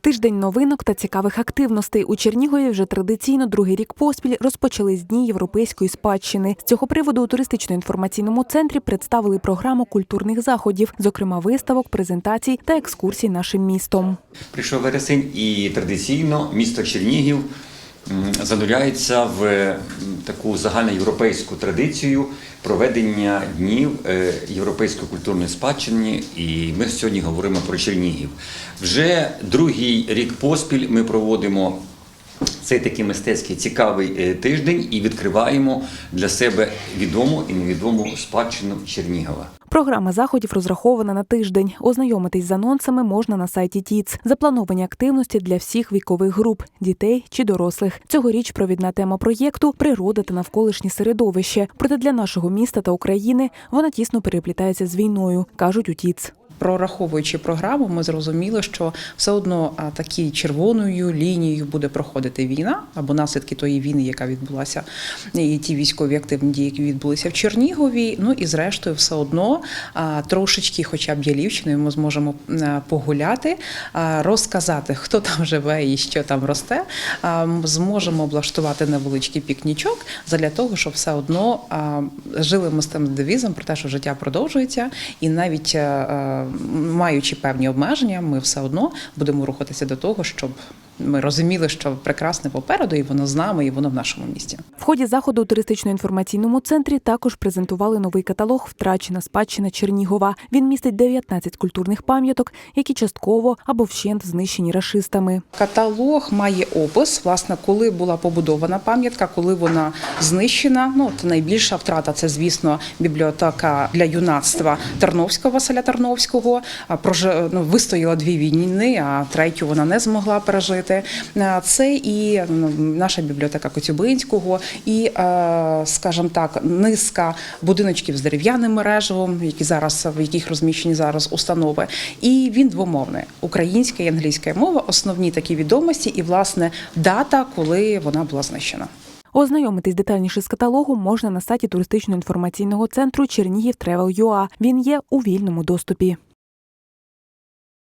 Тиждень новинок та цікавих активностей у Чернігові вже традиційно другий рік поспіль розпочали з дні європейської спадщини. З цього приводу у туристично-інформаційному центрі представили програму культурних заходів, зокрема виставок, презентацій та екскурсій нашим містом. Прийшов вересень і традиційно місто Чернігів зануряється в таку загальноєвропейську традицію проведення днів е, європейської культурної спадщини. І ми сьогодні говоримо про Чернігів. Вже другий рік поспіль ми проводимо. Цей такий мистецький цікавий е, тиждень і відкриваємо для себе відому і невідому спадщину Чернігова. Програма заходів розрахована на тиждень. Ознайомитись з анонсами можна на сайті ТІЦ. Заплановані активності для всіх вікових груп дітей чи дорослих. Цьогоріч провідна тема проєкту природа та навколишнє середовище. Проте для нашого міста та України вона тісно переплітається з війною, кажуть у ТІЦ. Прораховуючи програму, ми зрозуміли, що все одно такі червоною лінією буде проходити війна або наслідки тої війни, яка відбулася, і ті військові активні дії, які відбулися в Чернігові. Ну і зрештою, все одно трошечки, хоча б Ялівщиною, ми зможемо погуляти, розказати, хто там живе і що там росте. Зможемо облаштувати невеличкий пікнічок для того, щоб все одно жили ми з тим девізом про те, що життя продовжується, і навіть маючи певні обмеження, ми все одно будемо рухатися до того, щоб ми розуміли, що прекрасне попереду, і воно з нами, і воно в нашому місті. В ході заходу у туристично-інформаційному центрі також презентували новий каталог Втрачена спадщина Чернігова. Він містить 19 культурних пам'яток, які частково або вщент знищені рашистами. Каталог має опис, власне, коли була побудована пам'ятка, коли вона знищена. Ну, от найбільша втрата це, звісно, бібліотека для юнацтва Тарновського Василя Тарновського. А, прожи- ну, вистояла дві війни, а третю вона не змогла пережити. А, Це і ну, наша бібліотека Коцюбинського, і, е, скажімо так, низка будиночків з дерев'яним мережевом, які зараз в яких розміщені зараз установи. І він двомовний українська і англійська мова, основні такі відомості, і власне дата, коли вона була знищена. Ознайомитись детальніше з каталогом можна на сайті туристично-інформаційного центру Чернігів Travel.ua. Він є у вільному доступі.